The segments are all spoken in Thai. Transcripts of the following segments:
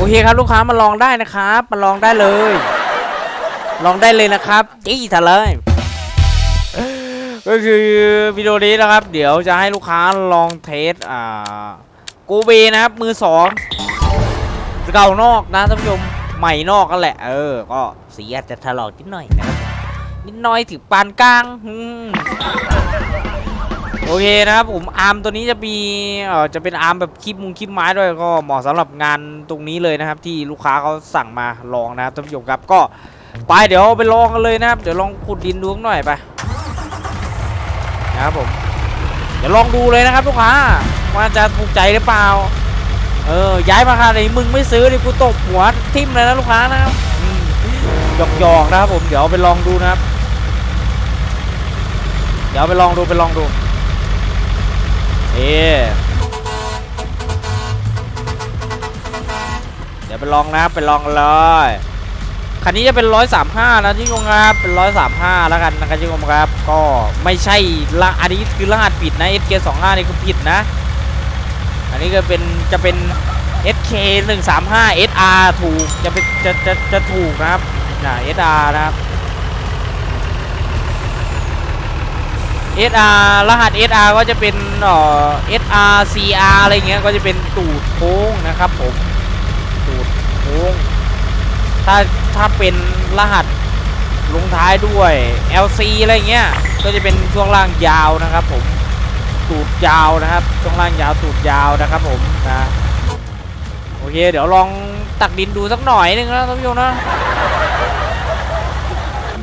โอเคครับลูกค้ามาลองได้นะครับมาลองได้เลย ลองได้เลยนะครับจี้ทะเลยก็คือวิดีโอนี้นะครับ เดี๋ยวจะให้ลูกค้าลองเทสอ่ากูเบนะครับ มือสองเก่านอกนะท่านผู้ชมใหม่นอกกันแหละ เออ ก็สีอาจจะถลอกนิดหน่อยนะครับนิดหน่อยถึงปานกลางอืม โอเคนะครับผมอาร์มตัวนี้จะมีเอ่อจะเป็นอาร์มแบบคลิปมุงคลิปไม้ด้วยก็เหมาะสำหรับงานตรงนี้เลยนะครับ ที่ลูกค้าเขาสั่งมาลองนะครับท่านผู้ชมครับก็ไปเดี๋ยวไปลองกันเลยนะครับ เดี๋ยวลองขุดดินดูสักหน่อยไปนะครับผมเดี๋ยวลองดูเลยนะครับลูกค้าว่าจะถูกใจหรือเปล่า เออย้ายมาค่ะไหนมึงไม่ซื้อดิกูตบหัวทิ่มเลยนะลูกค้านะครับอืมหยอกๆนะครับผมเดี๋ยวไปลองดูนะครับ เดี๋ยวไปลองดูไปลองดู เอเดี๋ยวไปลองนะไปลองกันเลยคันนี้จะเป็น 135 นะที่งงครับเป็น 135 แล้วกันนะครับที่งงครับ ก็ไม่ใช่ละอันนี้คือรหัสผิดนะ SK 25นี่คือผิดนะ อันนี้ก็เป็นจะเป็น SK 135 SR ถูกจะเป็นจะจะจะถูกนะครับนะ SR นะครับ SR รหัส SR ก็จะเป็นเอ่อ SR CR อะไรเงี้ยก็จะเป็นตูดโค้งนะครับผมตูดโค้งถ้าถ้าเป็นรหัสลงท้ายด้วย LC อะไรเงี้ยก็จะเป็นช่วงล่างยาวนะครับผมตูดยาวนะครับช่วงล่างยาวตูดยาวนะครับผมนะโอเค เดี๋ยวลองตักดินดูสักหน่อยนึงนะท่านผู้ชมนะ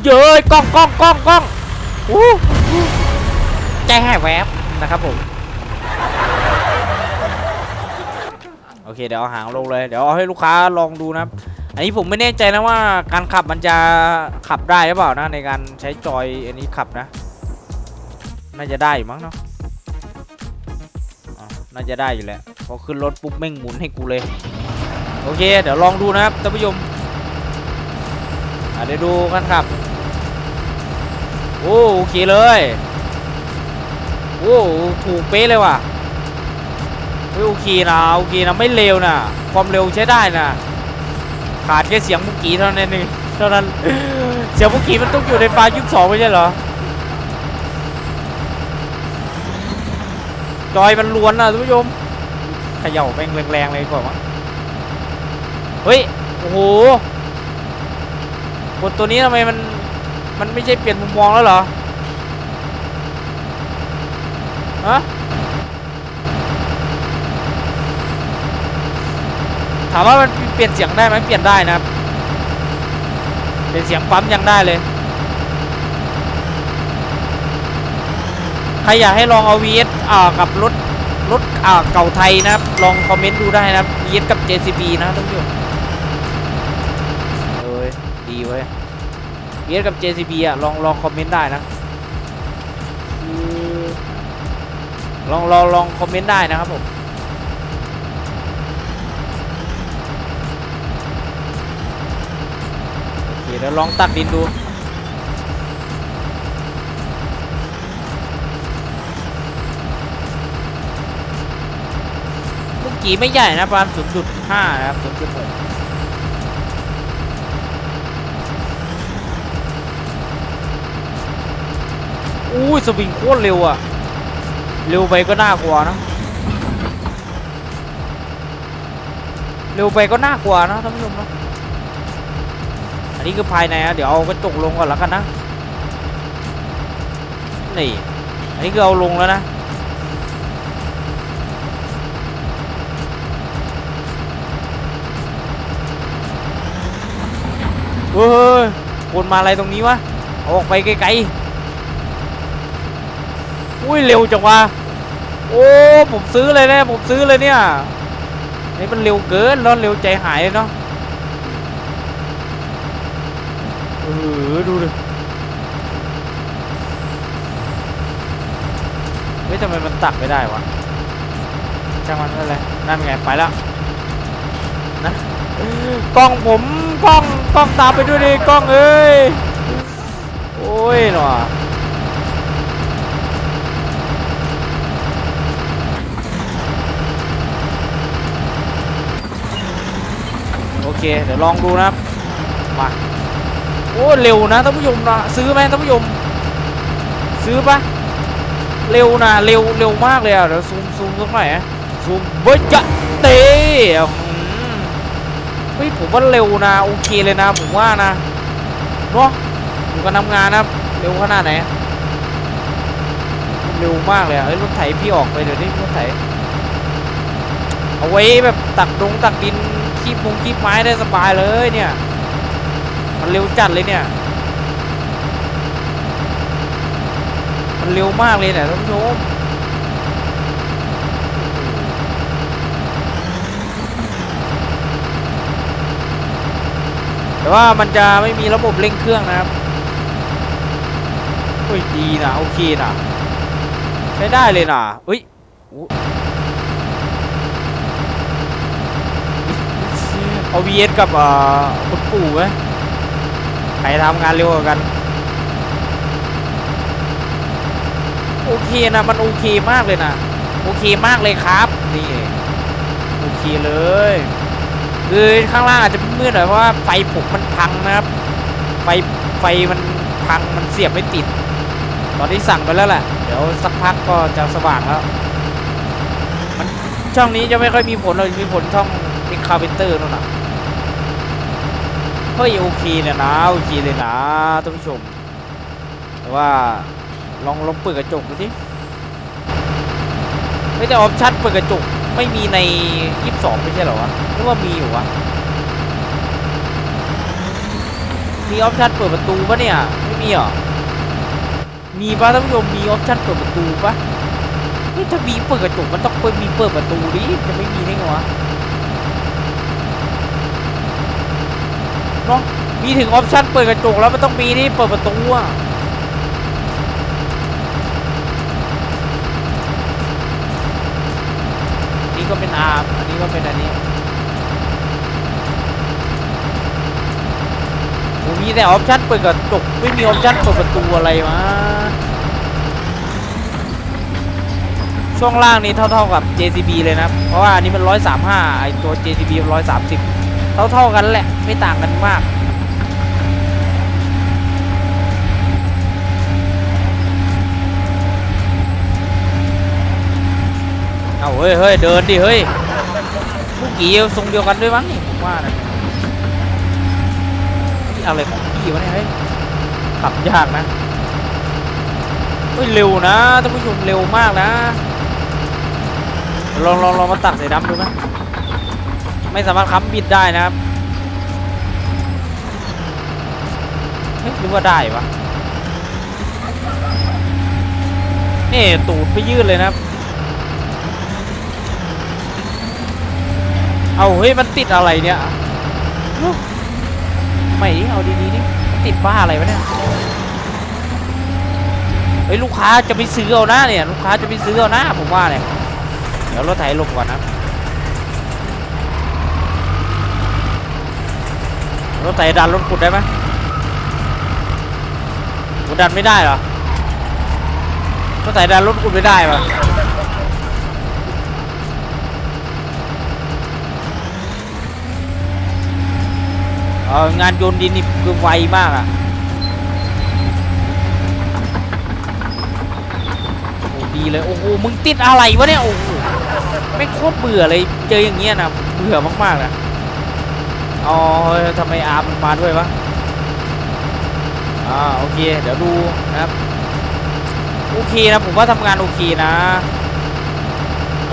เย้ยกล้องกล้องกล้องกล้องอู้ หูใจแหกแวบนะครับผม โอเคเดี๋ยวเอาหางลงเลย เดี๋ยวเอาให้ลูกค้าลองดูนะครับ อันนี้ผมไม่แน่ใจนะว่าการขับมันจะขับได้หรือเปล่านะในการใช้จอยอันนี้ขับนะ น่าจะได้อยู่มั้งเนาะน่าจะได้อยู่แหละพอขึ้นรถปุ๊บแม่งหมุนให้กูเลย โอเค เดี๋ยวลองดูนะครับท่านผู้ชมอะเดี๋ยวดูกันครับ โอ้โอเคเลย โอ้ถูกเป๊ะเลยว่ะโอเคนะโอเคนะไม่เร็วนะความเร็วใช้ได้นะขาดแค่เสียงมุกี้เท่านั้นเองเท่านั้นเสียงมุกี้มันต้องอยู่ในฟล์ยุคสองไม่ใช่เหรอจอยมันล้วนนะท่านผู้ชมเขย่าแม่งแรงๆเลยกว่าวะเฮ้ยโอ้โหกดตัวนี้ทำไมมันมันไม่ใช่เปลี่ยนมุมมองแล้วเหรอ ฮะถามว่ามันเปลี่ยนเสียงได้ไหมเปลี่ยนได้นะครับเปลี่ยนเสียงปั๊มยังได้เลยใครอยากให้ลองเอา VS อ่ากับรถรถอ่าเก่าไทยนะครับ ลองคอมเมนต์ดูได้นะครับ VS กับ JCB นะท่านผู้ชมเอ้ยดีเว้ย VS กับ JCB อะลองลองคอมเมนต์ได้นะ ลองลองลองคอมเมนต์ได้นะครับผมเดี๋ยวลองตักดินดูเมื่อกี้ไม่ใหญ่นะประมาณ0.5 นะครับ0.6อุ้ยสวิงโคตรเร็วอะ เร็วไปก็น่ากลัวนะ เร็วไปก็น่ากลัวนะท่านผู้ชมนะอันนี้คือภายในนะเดี๋ยวเอากระจกลงก่อนแล้วกันนะ นี่ อันนี้คือเอาลงแล้วนะเฮ้ยคนมาอะไรตรงนี้วะ อออกไปไกลๆ อุ้ยเร็วจังวะโอ้ผมซื้อเลยนะผมซื้อเลยเนี่ยนี่มันเร็วเกินร้อนเร็วใจหายเนาะเออดูดิเฮ้ยทำไมมันตักไม่ได้วะช่างมันไม่เป็นไรนั่นไงไปแล้วนะกล้องผมกล้องกล้องตามไปด้วยดิกล้องเอ้ยโอ้ยหนอ เค เดี๋ยวลองดูนะครับ มาโอ้เร็วนะท่านผู้ชมนะซื้อไหมท่านผู้ชมซื้อปะเร็วนะเร็วเร็วมากเลยอะเดี๋ยวซูมซูมสักหน่อยอะซูมเฮ้ยจะเตะอืมเฮ้ยผมว่าเร็วนะโอเคเลยนะผมว่านะเนาะอยู่กันทำงานนะเร็วขนาดไหนเร็วมากเลยอะรถไถพี่ออกไปเดี๋ยวนี้รถไถเอาไว้แบบตักดงตักดิน คีบมงคีบไม้ได้สบายเลยเนี่ย มันเร็วจัดเลยเนี่ย มันเร็วมากเลยเนี่ยท่านผู้ชมแต่ว่ามันจะไม่มีระบบเร่งเครื่องนะครับเฮ้ยดีนะโอเคนะใช้ได้เลยนะเฮ้ย เอา VS กับคุณปู่ไหมใครทำงานเร็วกว่ากัน โอเคนะ มันโอเคมากเลยนะ โอเคมากเลยครับ นี่ โอเคเลย คือข้างล่างอาจจะมืดหน่อยเพราะว่าไฟผมมันพังนะครับ ไฟไฟมันพังมันเสียบไม่ติด ตอนนี้สั่งไปแล้วแหละ เดี๋ยวสักพักก็จะสว่างแล้วมันช่องนี้จะไม่ค่อยมีผลเลยมีผลช่องมิคาเวนเตอร์นู่นน่ะ เฮ้ยโอเคเลยนะโอเคเลยนะท่านผู้ชมแต่ว่าลองลองเปิดกระจกดูดิไม่แต่ออปชั่นเปิดกระจกไม่มีใน 22 ไม่ใช่เหรอวะหรือว่ามีอยู่วะมีออปชั่นเปิดประตูปะเนี่ยไม่มีหรอมีปะท่านผู้ชมมีออปชั่นเปิดประตูปะนี่ถ้ามีเปิดกระจกมันต้องเปิดมีเปิดประตูดิจะไม่มีได้ไงวะ เนาะมีถึงออปชั่นเปิดกระจกแล้วมันต้องมีที่เปิดประตูอะอันนี้ก็เป็นอาร์มอันนี้ก็เป็นอันนี้โอ้มีแต่ออปชั่นเปิดกระจกไม่มีออปชั่นเปิดประตูอะไรวะช่วงล่างนี้เท่าๆกับ JCB เลยนะ เพราะว่าอันนี้มัน 135 ไอตัว JCB 130 มัน130เท่ากันแหละ ไม่ต่างกันมากเอาเฮ้ยเฮ้ยเดินดิเฮ้ยเมื่อกี้ทรงเดียวกันด้วยมั้งนี่ผมว่านะนี่อะไรของพี่วะเนี่ยเฮ้ยขับยากนะเฮ้ยเร็วนะท่านผู้ชมเร็วมากนะลองลองลองมาตัดใส่ดำดูไหม ไม่สามารถค้ำบิดได้นะครับเฮ้ยหรือว่าได้ปะนี่ตูดไปยืดเลยนะครับ เอาเฮ้ยมันติดอะไรเนี่ยไม่เอาดีๆดิติดบ้าอะไรวะเนี่ยเฮ้ยลูกค้าจะไปซื้อเอาหน้าเนี่ยลูกค้าจะไปซื้อเอาหน้าผมว่าเนี่ยเดี๋ยวรถไถลงก่อนนะ รถไถดันรถขุดได้ไหมรถดันไม่ได้เหรอรถไถดันรถขุดไม่ได้ปะเอองานโยนดินนี่คือไวมากอะโอ้ดีเลยโอ้โหมึงติดอะไรวะเนี่ยโอ้โหไม่โคตรเบื่อเลยเจออย่างเงี้ยนะเบื่อมากๆนะ อ๋อเฮ้ยทำไมอาร์มมาด้วยวะอ่าโอเค เดี๋ยวดูนะครับโอเคนะผมว่าทำงานโอเคนะ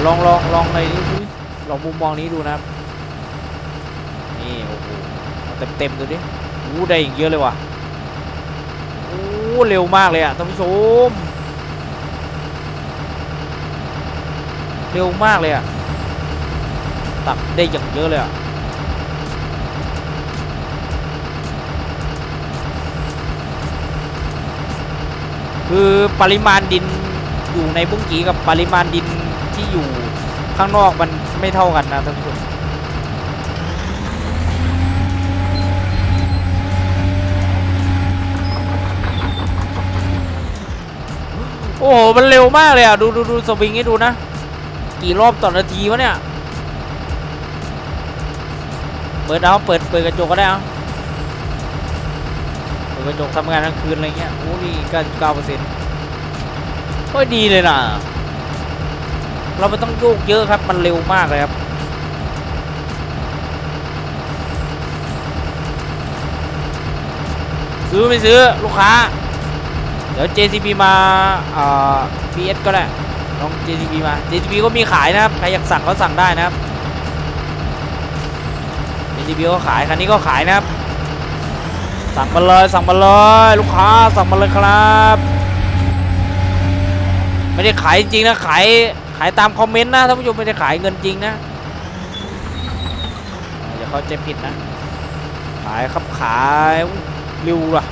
ลองลองลองในนี้ลองมุมมองนี้ดูนะครับนี่โอ้โหเอาเต็มเต็มดูดิอู้ได้อีกเยอะเลยว่ะโอ้เร็วมากเลยอะท่านผู้ชมเร็วมากเลยอะตักได้อย่างเยอะเลยอะ คือปริมาณดินอยู่ในบุ้งกีกับปริมาณดินที่อยู่ข้างนอกมันไม่เท่ากันนะท่านผู้ชมโอ้โห มันเร็วมากเลยอะ ดูดูดูสวิงให้ดูนะ กี่รอบต่อนาทีวะเนี่ย เปิดเอาเปิดเปิดกระจกก็ได้เอา กระจกทำงานกลางคืนอะไรเงี้ยโอ้นี่เก้าสิบเก้าเปอร์เซ็นต์ก็ดีเลยนะเราไม่ต้องโยกเยอะครับมันเร็วมากเลยครับซื้อไม่ซื้อลูกค้า เดี๋ยว JCB มาเอ่อ PS ก็ได้ลอง JCB มา JCB ก็มีขายนะครับ ใครอยากสั่งก็สั่งได้นะครับ JCB ก็ขาย คันนี้ก็ขายนะครับ สั่งมาเลยสั่งมาเลยลูกค้าสั่งมาเลยครับ ไม่ได้ขายจริงนะขายขายตามคอมเมนต์นะท่านผู้ชมไม่ได้ขายเงินจริงนะอย่าเขาใจผิดนะ ขายครับขายเร็วว่ะ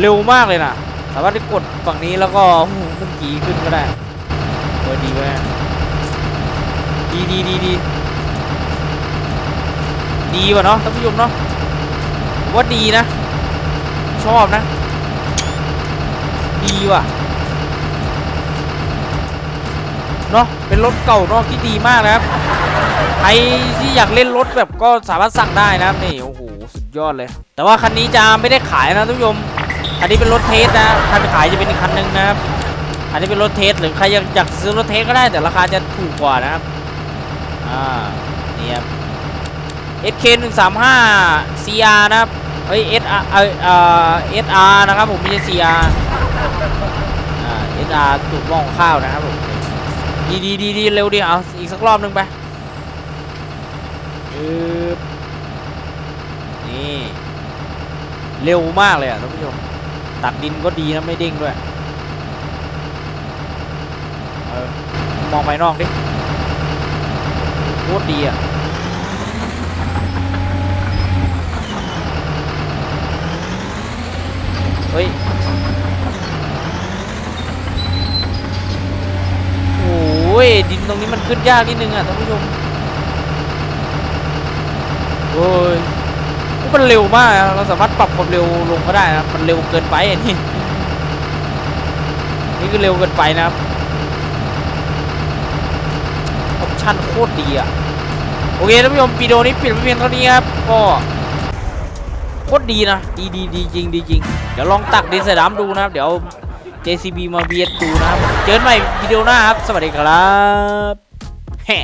เร็วมากเลยนะสามารถที่กดฝั่งนี้แล้วก็หูขึ้นกีขึ้นก็ได้เออดีเว้ยดีดีดีดีดีว่ะเนาะท่านผู้ชมเนาะ ว่าดีนะ ชอบนะ ดีว่ะเนาะเป็นรถเก่าเนาะที่ดีมากนะครับใครที่อยากเล่นรถแบบก็สามารถสั่งได้นะครับนี่โอ้โหสุดยอดเลย แต่ว่าคันนี้จะไม่ได้ขายนะท่านผู้ชมอันนี้เป็นรถเทสนะคันขายจะเป็นอีกคันหนึ่งนะครับ อันนี้เป็นรถเทสหรือใครอยากอยากซื้อรถเทสก็ได้แต่ราคาจะถูกกว่านะครับอ่านี่ครับ SK 1 3 5 CR นะครับ เฮ้ย SR เออเอ่อ SR นะครับผมไม่ใช่ CR อ่า SR ตูดหม้อของข้าวนะครับผมดีดีดีดีเร็วดีเอาอีกสักรอบหนึงไปนี่ เร็วมากเลยอะท่านผู้ชมตักดินก็ดีนะไม่เด้งด้วยมองไปนอกดิโคตรดีอะ ฮ้ย โอ้ย ดินตรงนี้มันขึ้นยากนิดนึงอะท่านผู้ชม โอ้ยมันเร็วมากอะเราสามารถปรับความเร็วลงก็ได้นะ มันเร็วเกินไปอันนี้ นี่คือเร็วเกินไปนะครับ ออปชั่นโคตรดีอะ โอเคท่านผู้ชมวิดีโอนี้ปิดไปเพียงเท่านี้ครับ ก็ โคตรดีนะ ดีดีดีจริงดีจริง เดี๋ยวลองตักดินใส่น้ำดูนะครับ เดี๋ยว JCB มาเบียดดูนะครับ เจอกันใหม่วิดีโอหน้าครับ สวัสดีครับแฮ่